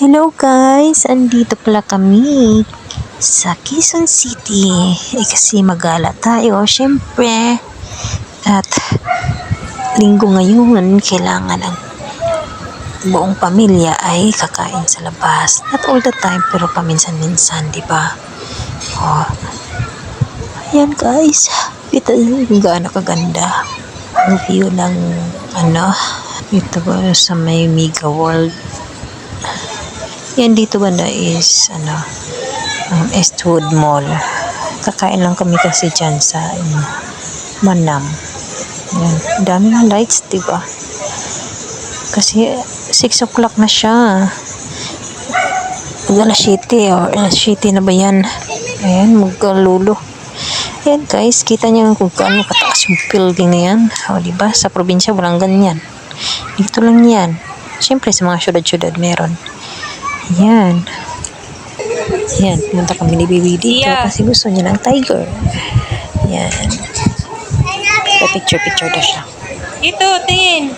Hello guys! Andito pala kami sa Quezon City. Eh kasi magala tayo, syempre. At linggo ngayon, kailangan ng buong pamilya ay kakain sa labas. Not all the time, pero paminsan-minsan, di ba? Oh. Ayan guys, kita kung gaano kaganda ang view ng ano, dito ba sa may Mega World yan dito banda is ano um, Eastwood Mall. Kakain lang kami kasi dyan sa um, Manam. Yan. Dami ng lights, di ba? Kasi 6 o'clock na siya. Alas 7 or alas 7 na ba yan? Ayan, magkalulo. Ayan guys, kita niyo kung gaano kataas yung building na yan. O, di ba? Sa probinsya, walang ganyan. Dito lang yan. Siyempre, sa mga syudad-syudad meron. Yan. Yan, pumunta kami ni Bibi dito Yeah. kasi gusto niya ng tiger. Yan. Pa-picture-picture daw siya. Ito, tingin.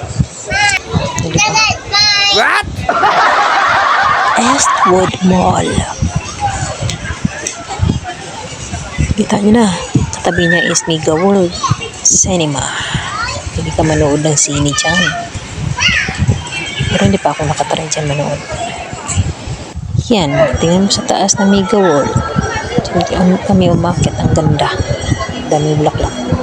Pa. Eastwood Mall. Kita niyo na. Katabi niya is Mega World Cinema. Pwede ka manood ng sine dyan. Pero hindi pa ako nakatry dyan manood. Yan, tingnan mo sa taas ng Mega World. Diyan kami umakit. Ang ganda. Dami bulaklak.